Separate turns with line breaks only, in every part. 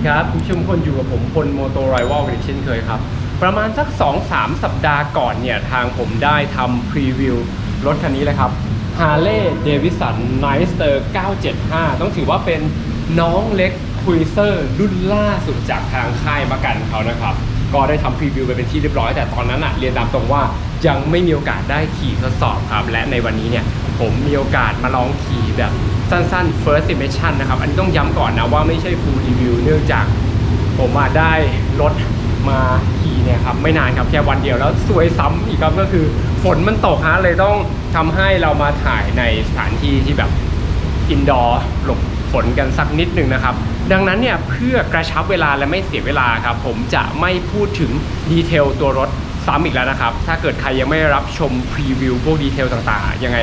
ดีครับคุณผู้ชมคนอยู่กับผมพลโมโตไรวอลอีกเช่นเคยครับ ประมาณสัก 2-3 สัปดาห์ก่อนเนี่ย ทางผมได้ทำพรีวิวรถคันนี้เลยครับ Harley Davidson Nightster 975 ต้องถือว่าเป็นน้องเล็กคุยเซอร์รุ่นล่าสุดจากทางค่ายมากันเขานะครับ ก็ได้ทำพรีวิวไปเป็นที่เรียบร้อย แต่ตอนนั้นอะเรียนตามตรงว่ายังไม่มีโอกาสได้ขี่ทดสอบครับ และในวันนี้เนี่ยผมมีโอกาสมาลองขี่แบบ สั้นๆ first impression นะครับ อันนี้ต้องย้ำก่อนนะว่าไม่ใช่ full review เนื่องจากผมมาได้รถมาขี่เนี่ยครับไม่นานครับแค่วันเดียวแล้วสวยซ้ำอีกครับก็คือฝนมันตกฮะเลยต้องทำให้เรามาถ่ายในสถานที่ที่แบบอินดอร์หลบฝนกันสักนิดหนึ่งนะครับ ดังนั้นเนี่ยเพื่อกระชับเวลาและไม่เสียเวลาครับ ผมจะไม่พูดถึงดีเทลตัวรถ ซ้ำอีกแล้วนะครับ ถ้าเกิดใครยังไม่รับชมพรีวิวพวกดีเทลต่างๆ ยังไง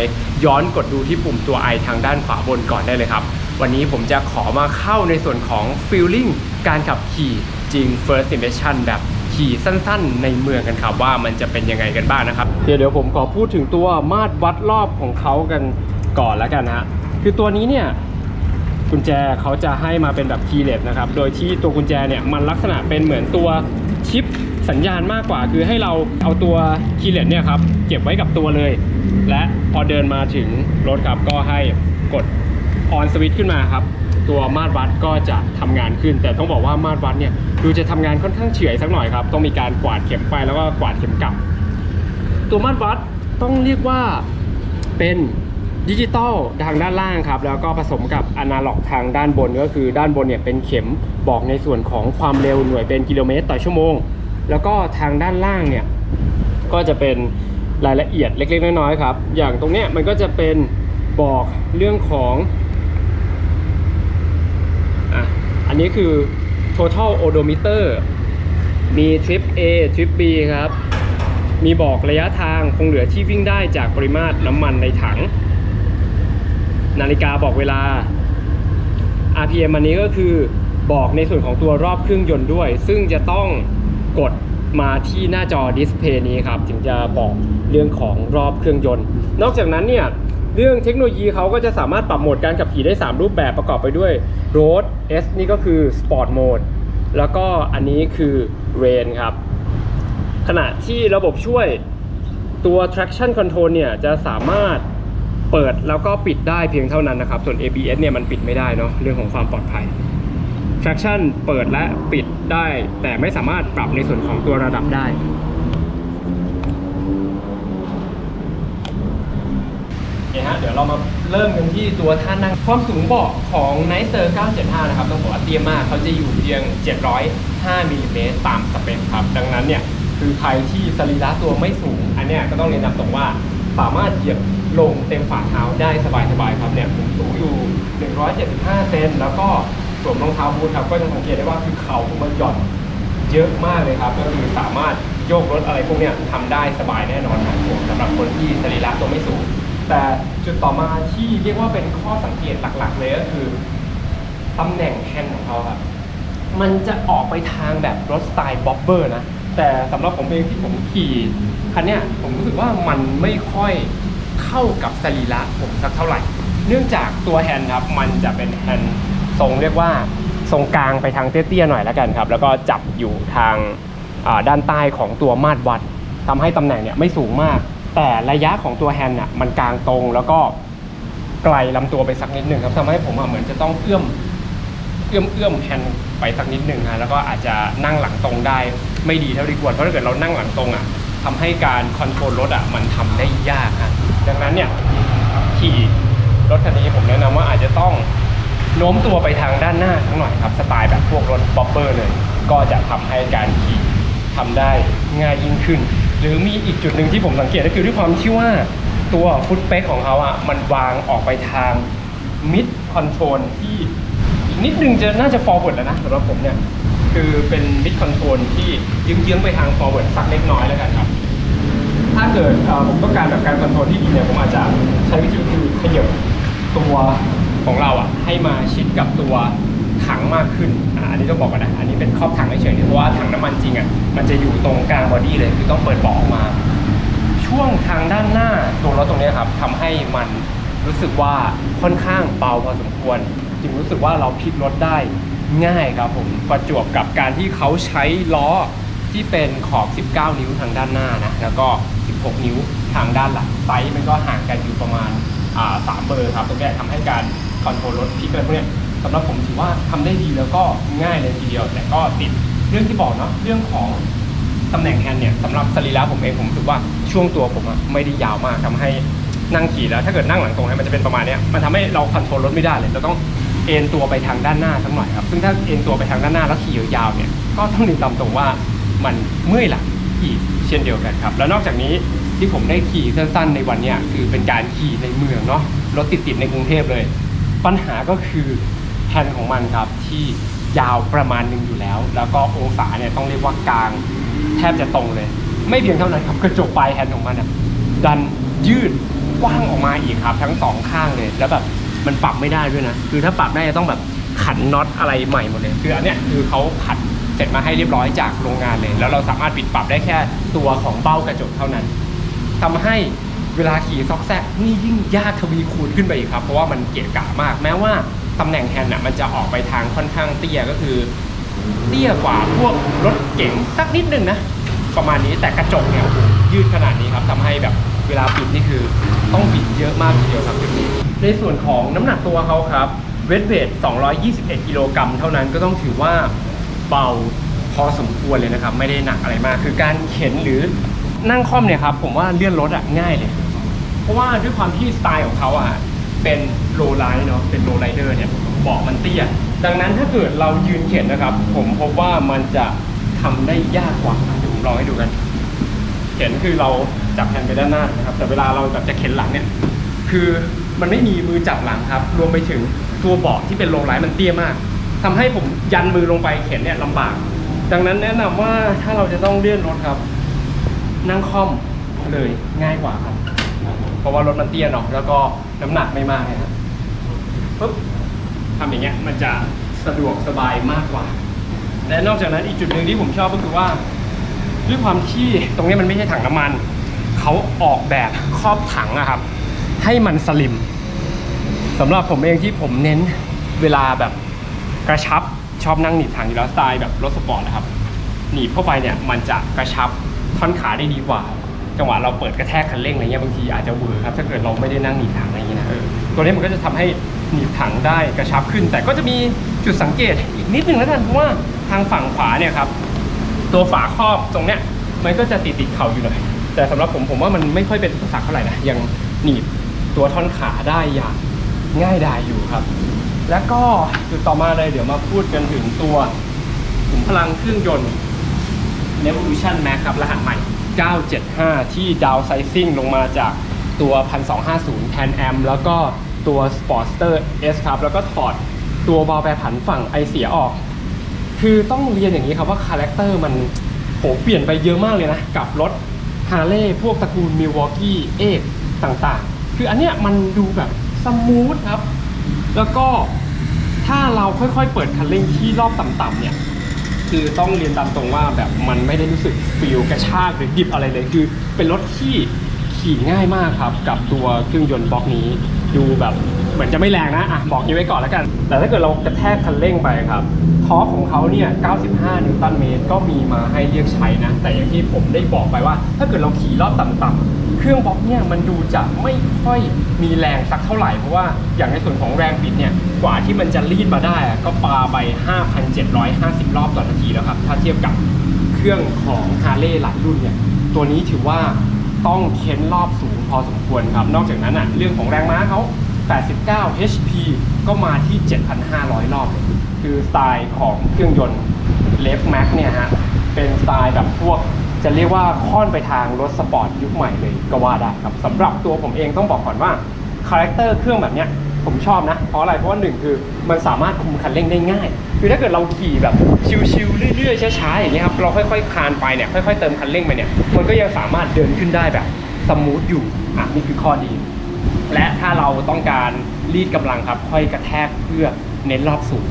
ย้อนกดดูที่ปุ่มตัว i ทางด้านขวาบนก่อนได้เลยครับ วันนี้ผมจะขอมาเข้าในส่วนของ feeling การขับขี่จริง first impression แบบขี่สั้นๆ ในเมืองกันครับว่ามันจะเป็นยังไงกันบ้างนะครับเดี๋ยวผมขอพูดถึงตัวมาตรวัดรอบของเขากันก่อนแล้วกันนะฮะคือตัวนี้เนี่ยกุญแจเขาจะให้มาเป็นแบบคีย์เลสนะครับ โดยที่ตัวกุญแจเนี่ยมันลักษณะเป็นเหมือนตัวชิป สัญญาณมากกว่าคือให้เราเอาตัวคีย์เลสเนี่ยครับเก็บไว้กับตัวเลย และพอเดินมาถึงรถครับก็ให้กดออนสวิตช์ขึ้นมาครับ ตัวมาตรวัดก็จะทำงานขึ้น แต่ต้องบอกว่ามาตรวัดเนี่ยดูจะทำงานค่อนข้างเฉื่อยสักหน่อยครับ ต้องมีการกวาดเข็มไปแล้วก็กวาดเข็มกลับ ตัวมาตรวัดต้องเรียกว่าเป็นดิจิตอลทางด้านล่างครับ แล้วก็ผสมกับอนาล็อกทางด้านบนก็คือด้านบนเนี่ยเป็นเข็มบอกในส่วนของความเร็วหน่วยเป็นกิโลเมตรต่อชั่วโมง แล้วก็ทางด้านล่างเนี่ยก็จะเป็นรายละเอียดเล็ก ๆ น้อยๆครับ อย่างตรงเนี้ยมันก็จะเป็นบอกเรื่องของอะอันนี้คือ total odometer มี trip A trip B ครับ มีบอกระยะทางคงเหลือที่วิ่งได้จากปริมาตรน้ำมันในถัง นาฬิกาบอกเวลา RPM อันนี้ก็คือบอกในส่วนของตัวรอบเครื่องยนต์ด้วย ซึ่งจะต้อง กดมาที่หน้าจอดิสเพย์นี้ครับถึงจะบอกเรื่องของรอบเครื่องยนต์ นอกจากนั้นเนี่ยเรื่องเทคโนโลยีเขาก็จะสามารถปรับโหมดการขับขี่ได้ 3 รูปแบบประกอบไปด้วย Road S นี่ก็คือ Sport Mode แล้วก็อันนี้คือ Rain ครับ ขณะที่ระบบช่วยตัว traction control เนี่ยจะสามารถเปิดแล้วก็ปิดได้เพียงเท่านั้นนะครับ ส่วน ABS เนี่ยมันปิดไม่ได้เนาะเรื่องของความปลอดภัย traction เปิดและปิดได้ แต่ไม่สามารถปรับในส่วนของตัวระดับได้โอเคฮะเดี๋ยวเรามาเริ่มกันที่ตัวท่านั่งความสูงเบาะของ n i g h t e r 975 นะครับ ต้องบอกว่าเตี้ยมากเขาจะอยู่เพียง 705มิลลิเมตรตามสเปคครับ ดังนั้นเนี่ย คือใครที่สรีระตัวไม่สูง อันเนี้ยก็ต้องเรียนตามตรงว่า สามารถเหยียบลงเต็มฝ่าเท้าได้สบายๆครับเนี่ยผมสูงอยู่ 175 เซนแล้วก็ สวมรองเท้าบูทครับก็จะสังเกตได้ว่าคือเขามันหย่อนเยอะมากเลยครับ ก็คือสามารถโยกรถอะไรพวกเนี้ยทำได้สบายแน่นอนครับผมสำหรับคนที่สรีระตัวไม่สูง แต่จุดต่อมาที่เรียกว่าเป็นข้อสังเกตหลักๆ เลยก็คือตำแหน่งแฮนด์ของเขาครับมันจะออกไปทางแบบรถสไตล์บ็อบเบอร์นะ แต่สำหรับผมเองที่ผมขี่คันเนี้ยผมรู้สึกว่ามันไม่ค่อยเข้ากับสรีระผมสักเท่าไหร่ เนื่องจากตัวแฮนด์ครับมันจะเป็นแฮนด์ ทรงเรียกว่าทรงกลางไปทางเตี้ยๆหน่อยแล้วกันครับ แล้วก็จับอยู่ทางด้านใต้ของตัวมาตรวัดทำให้ตำแหน่งเนี่ยไม่สูงมาก แต่ระยะของตัวแฮนด์น่ะมันกลางตรงแล้วก็ไกลลำตัวไปสักนิดหนึ่งครับทำให้ผมอะเหมือนจะต้องเอื้อมเอื้อมเอื้อมแฮนด์ไปสักนิดหนึ่งฮะแล้วก็อาจจะนั่งหลังตรงได้ไม่ดีเท่าที่ควรเพราะถ้าเกิดเรานั่งหลังตรงอะทำให้การคอนโทรลรถอะมันทำได้ยากฮะดังนั้นเนี่ยขี่รถคันนี้ผมแนะนำว่าอาจจะต้อง โน้มตัวไปทางด้านหน้าสักหน่อยครับสไตล์แบบพวกรถบ๊อบเบอร์เลย ก็จะทำให้การขี่ทำได้ง่ายยิ่งขึ้น หรือมีอีกจุดหนึ่งที่ผมสังเกตก็คือด้วยความที่ว่าตัวฟุตเป๊กของเขาอะมันวางออกไปทางมิดคอนโทรลที่อีกนิดนึงจะน่าจะ forward แล้วนะสำหรับผมเนี่ยคือเป็น mid control ที่เยื้องๆไปทาง forward สักเล็กน้อยแล้วกันครับ ถ้าเกิดผมต้องการแบบการคอนโทรลที่ดีเนี่ยผมอาจจะใช้วิธีคือขยับตัว ของเราอะให้มาชิดกับตัวถังมากขึ้นอ่าอันนี้ต้องบอกก่อนนะอันนี้เป็นครอบถังเฉยๆเพราะว่าถังน้ำมันจริงอะมันจะอยู่ตรงกลางบอดี้เลยคือต้องเปิดเบาะออกมา ช่วงทางด้านหน้าตัวรถตรงนี้ครับทำให้มันรู้สึกว่าค่อนข้างเบาพอสมควร จึงรู้สึกว่าเราพลิกรถได้ง่ายครับผมประจวบกับการที่เขาใช้ล้อที่เป็นขอบ 19 นิ้วทางด้านหน้านะแล้วก็ 16 นิ้วทางด้านหลังไซส์มันก็ห่างกันอยู่ประมาณอ่าสามเบอร์ครับตรงนี้ทำให้การ คอนโทรลรถพลิกอะไรพวกเนี้ยสำหรับผมถือว่าทำได้ดีแล้วก็ง่ายเลยทีเดียว แต่ก็ติดเรื่องที่บอกเนาะเรื่องของตำแหน่งแฮนด์เนี่ยสำหรับสรีระผมเองผมรู้สึกว่าช่วงตัวผมอะไม่ได้ยาวมากทำให้นั่งขี่แล้ว ถ้าเกิดนั่งหลังตรงเนี่ยมันจะเป็นประมาณเนี้ยมันทำให้เราคอนโทรลรถไม่ได้เลยเราต้องเอ็นตัวไปทางด้านหน้าสักหน่อยครับซึ่งถ้าเอ็นตัวไปทางด้านหน้าแล้วขี่ยาวๆเนี่ยก็ต้องเรียนตามตรงว่ามันเมื่อยหลังอีกเช่นเดียวกันครับ แล้วนอกจากนี้ที่ผมได้ขี่สั้นๆในวันเนี้ยคือเป็นการขี่ในเมืองเนาะรถติดๆในกรุงเทพเลย ปัญหาก็คือแฮนด์ของมันครับที่ยาวประมาณหนึงอยู่แล้ว แล้วก็องศาเนี่ยต้องเรียกว่ากลางแทบจะตรงเลย ไม่เพียงเท่านั้นครับกระจกปลายแฮนด์ของมันอะดันยืดกว้างออกมาอีกครับ ทั้งสองข้างเลยแล้วแบบมันปรับไม่ได้ด้วยนะคือถ้าปรับได้จะต้องแบบขันน็อตอะไรใหม่หมดเลยคืออันเนี้ยคือเขาขัดเสร็จมาให้เรียบร้อยจากโรงงานเลย แล้วเราสามารถปิดปรับได้แค่ตัวของเบ้ากระจกเท่านั้นทำให้ เวลาขี่ซอกแซกนี่ยิ่งยากทวีคูณขึ้นไปอีกครับ เพราะว่ามันเกะกะมาก แม้ว่าตำแหน่งแฮนด์น่ะมันจะออกไปทางค่อนข้างเตี้ยก็คือ เตี้ยกว่าพวกรถเก๋งสักนิดนึงนะ ประมาณนี้แต่กระจกเนี่ยยืดขนาดนี้ครับทำให้แบบเวลาปิดนี่คือต้องปิดเยอะมากทีเดียวครับจุดนี้ในส่วนของน้ำหนักตัวเขาครับเวทเวท221 กิโลกรัมเท่านั้นก็ต้องถือว่าเบาพอสมควรเลยนะครับ ไม่ได้หนักอะไรมาก คือการเข็นหรือนั่งคล่อมเนี่ยครับ ผมว่าเลื่อนรถอะง่ายเลย เพราะว่าด้วยความที่สไตล์ของเขาอะเป็นโรลไลน์เนาะเป็นโรลไลเดอร์เนี่ยเบาะมันเตี้ยดังนั้นถ้าเกิดเรายืนเข็นนะครับ ผมพบว่ามันจะทำได้ยากกว่าเดี๋ยวผมลองให้ดูกันเข็นคือเราจับแฮนด์ไปด้านหน้านะครับ แต่เวลาเราแบบจะเข็นหลังเนี่ย คือมันไม่มีมือจับหลังครับ รวมไปถึงตัวเบาะที่เป็นโรลไลน์มันเตี้ยมากทำให้ผมยันมือลงไปเข็นเนี่ยลำบาก ดังนั้นแนะนำว่าถ้าเราจะต้องเลื่อนรถครับ นั่งคอมเลยง่ายกว่าครับ ราะว่ารถมันเตี้ยเนาะแล้วก็น้ำหนักไม่มากนะครับปุ๊บทำอย่างเงี้ยมันจะสะดวกสบายมากกว่า และนอกจากนั้นอีกจุดหนึ่งที่ผมชอบก็คือว่า ด้วยความที่ตรงนี้มันไม่ใช่ถังน้ำมัน เขาออกแบบครอบถังอะครับ ให้มันสลิมสำหรับผมเองที่ผมเน้นเวลาแบบกระชับชอบนั่งหนีบถังอยู่แล้วสไตล์แบบรถสปอร์ตนะครับ หนีบเข้าไปเนี่ยมันจะกระชับท่อนขาได้ดีกว่า จังหวะเราเปิดกระแทกคันเร่งอะไรเงี้ยบางทีอาจจะเวอร์ครับถ้าเกิดเราไม่ได้นั่งหนีบถังอะไรเงี้ยนะเออตัวนี้มันก็จะทำให้หนีบถังได้กระชับขึ้น แต่ก็จะมีจุดสังเกตอีกนิดนึงแล้วกันเพราะว่าทางฝั่งขวาเนี่ยครับตัวฝาครอบตรงเนี้ยมันก็จะติดติดเข่าอยู่หน่อยแต่สำหรับผมผมว่ามันไม่ค่อยเป็นอุปสรรคเท่าไหร่นะยังหนีบตัวท่อนขาได้อย่างง่ายดายอยู่ครับ แล้วก็จุดต่อมาเลยเดี๋ยวมาพูดกันถึงตัวขุมพลังเครื่องยนต์ Revolution Max ครับรหัสใหม่ 975 ที่ดาวไซซิ่งลงมาจากตัว 1250แทนแอมแล้วก็ตัว Sportster S ครับ แล้วก็ถอดตัวบอลแปรผันฝั่งไอเสียออก คือต้องเรียนอย่างนี้ครับว่าคาแรคเตอร์มันโหเปลี่ยนไปเยอะมากเลยนะ กับรถฮาร์เลย์พวกตระกูลมิลวอกกี้เอกต่างๆ คืออันเนี้ยมันดูแบบสมูทครับ แล้วก็ถ้าเราค่อยๆ เปิดคันเร่งที่รอบต่ำๆเนี่ย คือต้องเรียนตามตรงว่าแบบมันไม่ได้รู้สึกฟิลกระชากหรือดิบอะไรเลย คือเป็นรถที่ขี่ง่ายมากครับ กับตัวเครื่องยนต์บล็อกนี้ ดูแบบเหมือนจะไม่แรงนะอะบอกนี้ไว้ก่อนแล้วกัน แต่ถ้าเกิดเรากระแทกคันเร่งไปครับทอร์คของเขาเนี่ย 95 นิวตันเมตรก็มีมาให้เรียกใช้นะ แต่อย่างที่ผมได้บอกไปว่า ถ้าเกิดเราขี่รอบต่ำ เครื่องบล็อกเนี่ยมันดูจะไม่ค่อยมีแรงสักเท่าไหร่ เพราะว่าอย่างในส่วนของแรงบิดเนี่ยกว่าที่มันจะรีดมาได้ก็ปาไป 5,750 รอบต่อนาทีแล้วครับ ถ้าเทียบกับเครื่องของฮาร์เลย์หลายรุ่นเนี่ยตัวนี้ถือว่าต้องเค้นรอบสูงพอสมควรครับ นอกจากนั้นอะเรื่องของแรงม้าเขา89 HP ก็มาที่ 7,500 รอบเลยคือสไตล์ของเครื่องยนต์เลฟแม็กเนี่ยฮะ เป็นสไตล์แบบพวก จะเรียกว่าค่อนไปทางรถสปอร์ตยุคใหม่เลยก็ว่าได้ครับสำหรับตัวผมเองต้องบอกก่อนว่าคาแรคเตอร์เครื่องแบบเนี้ยผมชอบนะ เพราะอะไรเพราะว่าหนึ่งคือมันสามารถคุมคันเร่งได้ง่าย คือถ้าเกิดเราขี่แบบชิวๆเรื่อยๆช้าๆอย่างเงี้ยครับเราค่อยๆคานไปเนี่ยค่อยๆเติมคันเร่งไปเนี่ยมันก็ยังสามารถเดินขึ้นได้แบบสมูทอยู่อะนี่คือข้อดี และถ้าเราต้องการรีดกำลังครับค่อยกระแทกเพื่อเน้นรอบสูง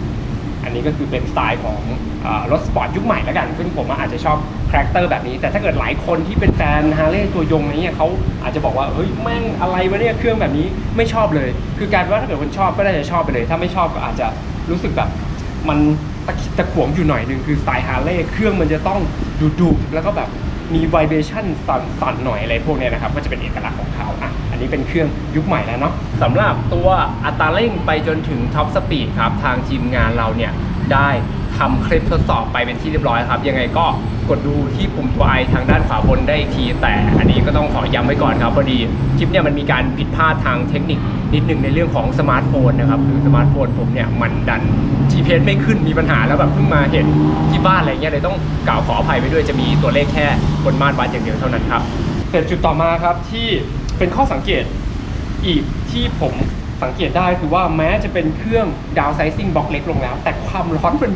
อันนี้ก็คือเป็นสไตล์ของ รถสปอร์ตยุคใหม่แล้วกัน ซึ่งผมอาจจะชอบคาแรคเตอร์แบบนี้ แต่ถ้าเกิดหลายคนที่เป็นแฟนฮาร์เลย์ตัวยงอะไรเงี้ยเขาอาจจะบอกว่า เฮ้ย แม่งอะไรวะเนี่ยเครื่องแบบนี้ไม่ชอบเลย คือการว่าถ้าเกิดคนชอบก็น่าจะชอบไปเลย ถ้าไม่ชอบก็อาจจะรู้สึกแบบมันตะขิดตะขวงอยู่หน่อยหนึ่งคือสไตล์ฮาร์เลย์เครื่องมันจะต้องดุดุแล้วก็แบบมีไวเบชั่นสั่นๆหน่อยอะไรพวกเนี้ยนะครับก็จะเป็นเอกลักษณ์ของเขาอะอันนี้เป็นเครื่องยุคใหม่แล้วเนาะสำหรับตัวอัตราเร่งไปจนถึงท็อปสปีดครับทางทีมงานเราเนี่ยได้ ทำคลิปทดสอบไปเป็นที่เรียบร้อยครับ ยังไงก็กดดูที่ปุ่มตัวไอทางด้านขวาบนได้อีกที แต่อันนี้ก็ต้องขอย้ำไว้ก่อนครับพอดีคลิปเนี่ยมันมีการผิดพลาดทางเทคนิคนิดหนึ่งในเรื่องของสมาร์ทโฟนนะครับคือสมาร์ทโฟนผมเนี่ยมันดัน GPS ไม่ขึ้นมีปัญหาแล้วแบบเพิ่งมาเห็นที่บ้านอะไรเงี้ยเลยต้องกล่าวขออภัยไปด้วยจะมีตัวเลขแค่บนมาตรวัดอย่างเดียวเท่านั้นครับเสร็จจุดต่อมาครับที่เป็นข้อสังเกตอีกที่ผม สังเกตได้คือว่าแม้จะเป็นเครื่องดาวไซซิ่งบล็อกเล็กลงแล้ว แต่ความร้อนมัน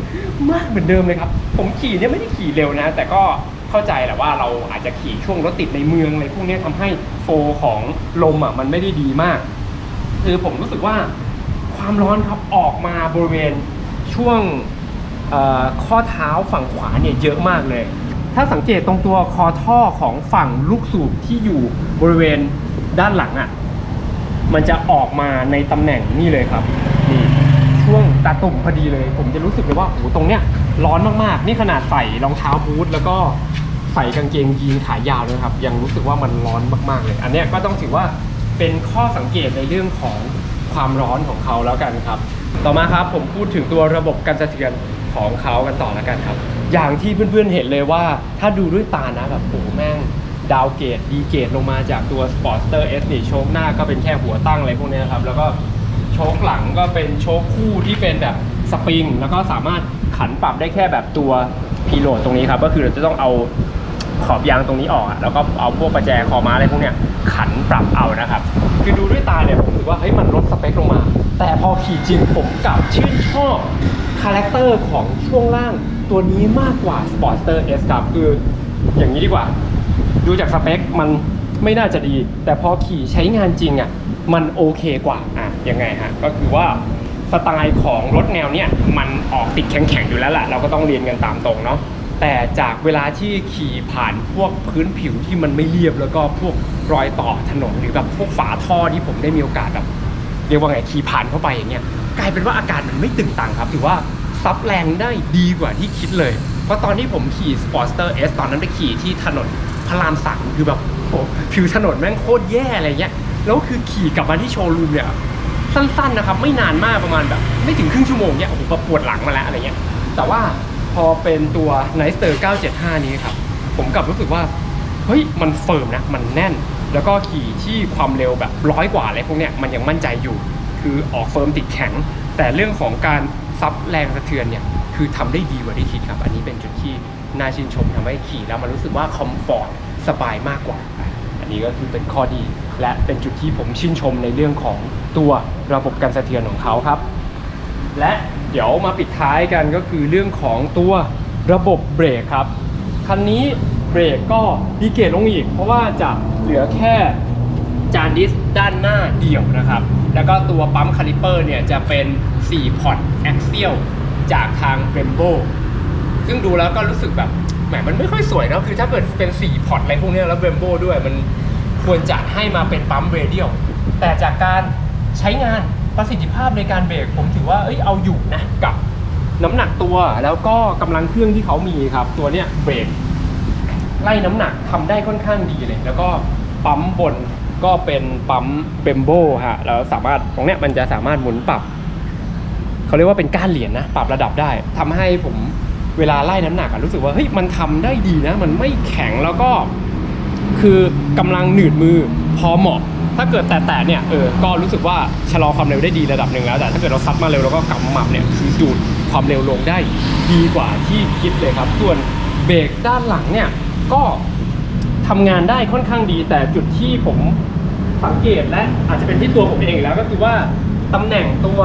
มากเหมือนเดิมเลยครับ ผมขี่เนี่ยไม่ได้ขี่เร็วนะ แต่ก็เข้าใจแหละว่าเราอาจจะขี่ช่วงรถติดในเมืองอะไรพวกนี้ยทำให้โฟลของลมอะมันไม่ได้ดีมาก คือผมรู้สึกว่าความร้อนครับออกมาบริเวณช่วงข้อเท้าฝั่งขวาเนี่ยเยอะมากเลย ถ้าสังเกตตรงตัวคอท่อของฝั่งลูกสูบที่อยู่บริเวณด้านหลังอะ มันจะออกมาในตำแหน่งนี่เลยครับนี่ช่วงตาตุ่มพอดีเลย ผมจะรู้สึกเลยว่าโอ้ตรงเนี้ยร้อนมากๆ นี่ขนาดใส่รองเท้าบูทแล้วก็ใส่กางเกงยีนขายาวด้วยครับ ยังรู้สึกว่ามันร้อนมากๆเลย อันเนี้ยก็ต้องถือว่าเป็นข้อสังเกตในเรื่องของความร้อนของเขาแล้วกันครับ ต่อมาครับผมพูดถึงตัวระบบการสะเทือนของเขากันต่อแล้วกันครับ อย่างที่เพื่อนๆเห็นเลยว่าถ้าดูด้วยตานะแบบโอ้แม่ง ดาวเกรดดีเกรดลงมาจากตัว Sportster S นี่โชคหน้าก็เป็นแค่หัวตั้งอะไรพวกนี้ยครับ แล้วก็โชคหลังก็เป็นโชคคู่ที่เป็นแบบสปริง แล้วก็สามารถขันปรับได้แค่แบบตัวพีโหลดตรงนี้ครับ ก็คือเราจะต้องเอาขอบยางตรงนี้ออกแล้วก็เอาพวกประแจคอม้าอะไรพวกเนี้ยขันปรับเอานะครับ คือดูด้วยตาเนี่ยผมรู้สึกว่าเฮ้ยมันลดสเปคลงมา แต่พอขี่จริงผมกลับชื่นชอบคาแรคเตอร์ของช่วงล่างตัวนี้มากกว่า Sportster S ครับคืออย่างนี้ดีกว่า ดูจากสเปคมันไม่น่าจะดี แต่พอขี่ใช้งานจริงอะมันโอเคกว่าอะยังไงฮะก็คือว่าสไตล์ของรถแนวเนี้ยมันออกติดแข็งๆอยู่แล้วแหละเราก็ต้องเรียนกันตามตรงเนาะแต่จากเวลาที่ขี่ผ่านพวกพื้นผิวที่มันไม่เรียบแล้วก็พวกรอยต่อถนนหรือแบบพวกฝาท่อที่ผมได้มีโอกาสแบบเรียกว่าไงขี่ผ่านเข้าไปอย่างเงี้ยกลายเป็นว่าอาการมันไม่ตึงตังครับ ถือว่าซับแรงได้ดีกว่าที่คิดเลย เพราะตอนที่ผมขี่ Sportster S ตอนนั้นไปขี่ที่ถนน พระรามสามคือแบบโอ้ผิวถนนแม่งโคตรแย่อะไรเงี้ยแล้วคือขี่กลับมาที่โชว์รูมเนี่ยสั้นๆนะครับ ไม่นานมากประมาณแบบ ไม่ถึงครึ่งชั่วโมงเนี่ยโอ้โหปวดหลังมาแล้วอะไรเงี้ยแต่ว่าพอเป็นตัว n i c e r 975 นี้ครับ ผมกลับรู้สึกว่า เฮ้ย มันเฟิร์มนะ มันแน่น แล้วก็ขี่ที่ความเร็วแบบร้อยกว่าอะไรพวกเนี้ยมันยังมั่นใจอยู่ คือออกเฟิร์มติดแข็ง แต่เรื่องของการซับแรงสะเทือนเนี่ย คือทำได้ดีกว่าที่คิดครับ อันนี้เป็นจุดที่ น่าชื่นชมทำให้ขี่แล้วมันรู้สึกว่าคอมฟอร์ตสบายมากกว่า อันนี้ก็คือเป็นข้อดี และเป็นจุดที่ผมชื่นชมในเรื่องของตัวระบบการสะเทือนของเขาครับ และเดี๋ยวมาปิดท้ายกันก็คือเรื่องของตัวระบบเบรกครับคันนี้เบรกก็ดีเกตลงอีก เพราะว่าจะเหลือแค่จานดิสด้านหน้าเดี่ยวนะครับ แล้วก็ตัวปั๊มคาลิเปอร์เนี่ยจะเป็น 4 พอร์ตแอ็กเซียลจากทางเ r มโบ ซึ่งดูแล้วก็รู้สึกแบบแหมมันไม่ค่อยสวยนะคือถ้าเกิดเป็น4พอร์ตอะไรพวกเนี้ยแล้วเ r มโบด้วยมันควรจะให้มาเป็นปั๊มเรเดียลแต่จากการใช้งานประสิทธิภาพในการเบรกผมถือว่าเอ้ยเอาอยู่นะกับน้ำหนักตัวแล้วก็กำลังเครื่องที่เขามีครับ ตัวเนี้ยเบรกไล่น้ำหนักทำได้ค่อนข้างดีเลย แล้วก็ปั๊มบนก็เป็นปั๊มเบมโบฮะแล้วสามารถตรงเนี้ยมันจะสามารถหมุนปรับ เขาเรียกว่าเป็นก้านเหรียญนะปรับระดับได้ทำให้ผม เวลาไล่น้ำหนักอะรู้สึกว่าเฮ้ยมันทำได้ดีนะ มันไม่แข็งแล้วก็ คือกำลังหนืดมือพอเหมาะ ถ้าเกิดแตะๆเนี่ยเออก็รู้สึกว่าชะลอความเร็วได้ดีระดับหนึ่งแล้ว แต่ถ้าเกิดเราซัดมาเร็วแล้วก็กำหมับเนี่ยคือดูดความเร็วลงได้ดีกว่าที่คิดเลยครับ ส่วนเบรกด้านหลังเนี่ยก็ทำงานได้ค่อนข้างดี แต่จุดที่ผมสังเกตและอาจจะเป็นที่ตัวผมเองแล้วก็คือว่าตำแหน่งตัว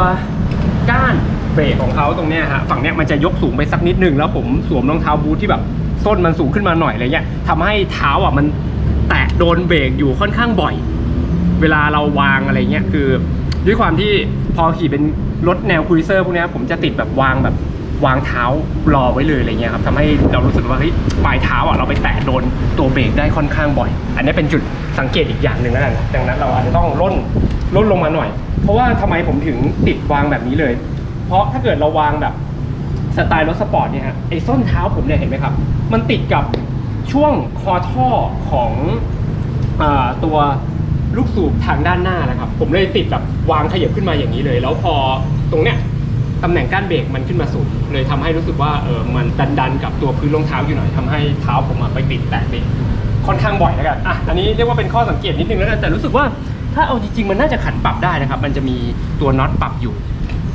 ก้านเบรกของเขาตรงเนี้ยฮะฝั่งเนี้ยมันจะยกสูงไปสักนิดนึงแล้วผมสวมรองเท้าบูทที่แบบส้นมันสูงขึ้นมาหน่อยอะไรเงี้ยทำให้เท้าอะมันแตะโดนเบรกอยู่ค่อนข้างบ่อย เวลาเราวางอะไรเงี้ยคือด้วยความที่พอขี่เป็นรถแนวครูเซอร์พวกเนี้ยผมจะติดแบบวางแบบวางเท้ารอไว้เลยอะไรเงี้ยครับทำให้เรารู้สึกว่าเฮ้ยปลายเท้าอะเราไปแตะโดนตัวเบรกได้ค่อนข้างบ่อย อันนี้เป็นจุด สังเกตอีกอย่างหนึ่งแล้วกันดังนั้นเราอาจจะต้องล่นล่นลงมาหน่อย เพราะว่าทำไมผมถึงติดวางแบบนี้เลย เพราะถ้าเกิดเราวางแบบสไตล์รถสปอร์ตเนี่ยฮะไอ้ส้นเท้าผมเนี่ยเห็นไหมครับ มันติดกับช่วงคอท่อของอตัวลูกสูบทางด้านหน้านะครับ ผมเลยติดแบบวางขยับขึ้นมาอย่างนี้เลย แล้วพอตรงเนี้ยตำแหน่งก้านเบรกมันขึ้นมาสูงเลยทำให้รู้สึกว่าเออมันดันดันกับตัวพื้นรองเท้าอยู่หน่อยทำให้เท้าผมไปติดแตะเบรก ค่อนข้างบ่อยแล้วกันอะอันนี้เรียกว่าเป็นข้อสังเกตนิดนึงแล้วกันแต่รู้สึกว่าถ้าเอาจริงๆมันน่าจะขันปรับได้นะครับ มันจะมีตัวน็อตปรับอยู่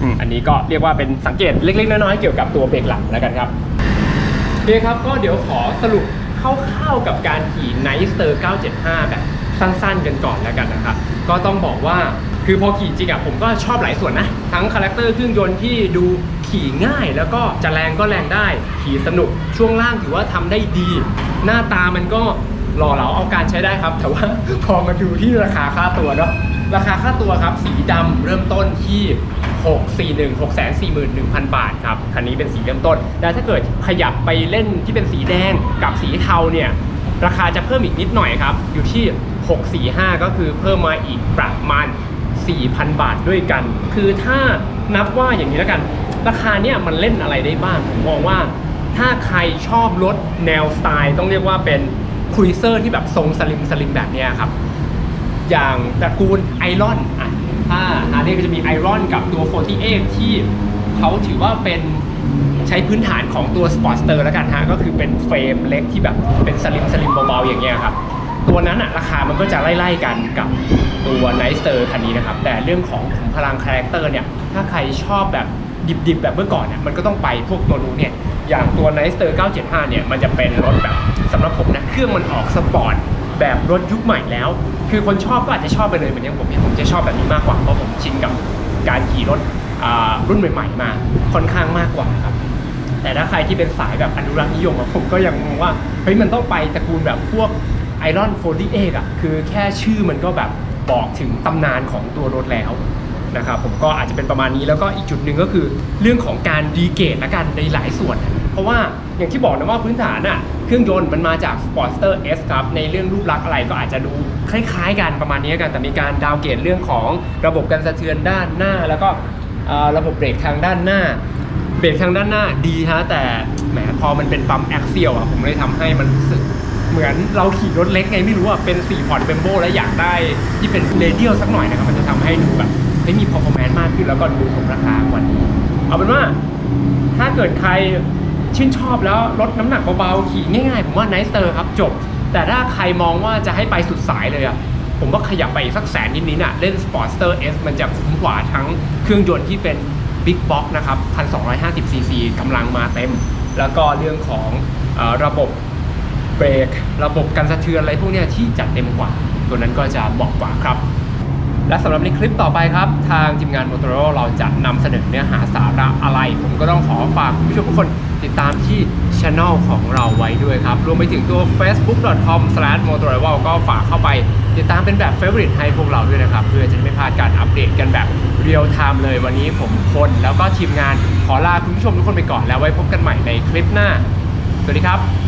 อืมอันนี้ก็เรียกว่าเป็นสังเกตเล็กๆน้อยๆเกี่ยวกับตัวเบรกหลังแล้วกันครับโอเคครับก็เดี๋ยวขอสรุปคร่าวๆกับการขี่ n i s t e r 975 แบบสั้นๆกันก่อนแล้วกันนะครับ ก็ต้องบอกว่าคือพอขี่จริงอะผมก็ชอบหลายส่วนนะ ทั้งคาแรคเตอร์เครื่องยนต์ที่ดูขี่ง่าย แล้วก็จะแรงก็แรงได้ ขี่สนุกช่วงล่างถือว่าทำได้ดี หน้าตามันก็ หล่อเหลาเอาการใช้ได้ครับ แต่ว่าพอมาดูที่ราคาค่าตัวเนาะราคาค่าตัวครับ สีดำเริ่มต้นที่ 641 641,000 บาทครับ คันนี้เป็นสีเริ่มต้นแล้วถ้าเกิดขยับไปเล่นที่เป็นสีแดงกับสีเทาเนี่ย ราคาจะเพิ่มอีกนิดหน่อยครับ อยู่ที่ 645 ก็คือเพิ่มมาอีกประมาณ 4,000 บาทด้วยกัน คือถ้านับว่าอย่างนี้แล้วกัน ราคาเนี่ยมันเล่นอะไรได้บ้าง ผมมองว่าถ้าใครชอบรถแนวสไตล์ต้องเรียกว่าเป็น ครูเซอร์ที่แบบทรงสลิมสลิมแบบเนี้ยครับ อย่างตระกูลไอรอนอะถ้าฮาร์เลย์ก็จะมีไอรอนกับตัว48ที่เขาถือว่าเป็นใช้พื้นฐานของตัวสปอร์ตสเตอร์แล้วกันฮะก็คือเป็นเฟรมเล็กที่แบบเป็นสลิมสลิมเบาๆอย่างเงี้ยครับ ตัวนั้นอะราคามันก็จะไล่ๆกันกับตัวไนสเตอร์คันนี้นะครับ แต่เรื่องของขุมพลังคาแรคเตอร์เนี่ย ถ้าใครชอบแบบดิบๆ แบบเมื่อก่อนเนี่ยมันก็ต้องไปพวกตัวนู้นเนี่ย อย่างตัว n i s t e r 975 เนี่ย มันจะเป็นรถแบบสำหรับผมนะ เครื่องมันออกสปอร์ตแบบรถยุคใหม่แล้ว คือคนชอบก็อาจจะชอบไปเลยเหมือนอย่างผมเนี่ยผมจะชอบแบบนี้มากกว่า เพราะผมชินกับการขี่รถรุ่นใหม่ ๆ มาค่อนข้างมากกว่าครับ แต่ถ้าใครที่เป็นสายแบบอนุรักษ์นิยมอะผมก็ยังมองว่าเฮ้ยมันต้องไปตระกูลแบบพวกไอรอน48อะคือแค่ชื่อมันก็แบบบอกถึงตำนานของตัวรถแล้วนะครับผมก็อาจจะเป็นประมาณนี้แล้วก็อีกจุดหนึ่งก็คือเรื่องของการดีเกตละกันในหลายส่วน ราะว่าอย่างที่บอกนะว่าพื้นฐานอะเครื่องยนต์มันมาจาก Sportster S ครับ ในเรื่องรูปลักษณ์อะไรก็อาจจะดูคล้ายๆกันประมาณนี้กันแต่มีการดาวเกรดเรื่องของระบบการสะเทือนด้านหน้า แล้วก็ระบบเบรกทางด้านหน้าเบรกทางด้านหน้าดีฮะแต่แหมพอมันเป็นปั๊มแอคเซียลอะผมเลยทำให้มันรู้สึกเหมือนเราขี่รถเล็กไงไม่รู้อะเป็น4พอร์ตเบมโบแล้วอยากได้ที่เป็นเรเดียลสักหน่อยนะครับมันจะทำให้ดูแบบไม่มี performance มากขึ้นแล้วก็ดูสมราคากว่านี้ เอาเป็นว่าถ้าเกิดใคร ชื่นชอบแล้วลดน้ำหนักเบาๆขี่ง่ายๆ ผมว่า n i สเตอร์ครับจบ แต่ถ้าใครมองว่าจะให้ไปสุดสายเลยอะผมว่าขยับไปอีกสักแสนนิดๆน่ะเล่น Sportster S มันจะคุ้มกว่าทั้งเครื่องยนต์ที่เป็น Big Box นะครับ 1,250ซีซีกำลังมาเต็ม แล้วก็เรื่องของอระบบเบรก ระบบการสะเทือนอะไรพวกนี้ที่จัดเต็มกว่า ตัวนั้นก็จะเหมาะกว่าครับ และสำหรับในคลิปต่อไปครับ ทางทีมงาน Motorola เราจะนำเสนอเนื้อหาสาระอะไร ผมก็ต้องขอฝากคุณผู้ชมทุกคนติดตามที่ช anel ของเราไว้ด้วยครับ รวมไปถึงตัว facebook.com/motorola ก็ฝากเข้าไป ติดตามเป็นแบบ favorite ให้พวกเราด้วยนะครับ เพื่อจะไม่พลาดการอัปเดตกันแบบเรียลไทม์เลยวันนี้ผมพลแล้วก็ทีมงานขอลาคุณผู้ชมทุกคนไปก่อนแล้วไว้พบกันใหม่ในคลิปหน้า สวัสดีครับ